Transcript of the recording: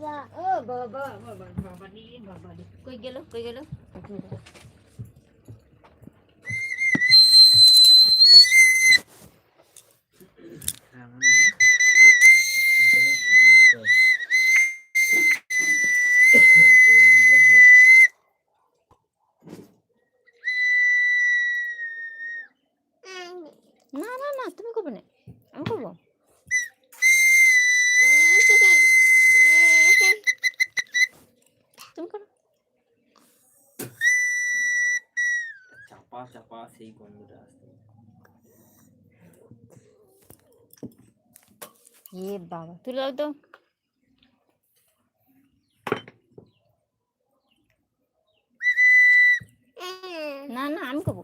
ও বাবা বাবা বাবা নি বাবা কই গেল কই গেল? না না না তুমি করবে না। আমি করব? চাপা চাপা সেই গন্ধটা আসছে এ বাবা। তুলে দাও তো। না না আমি করব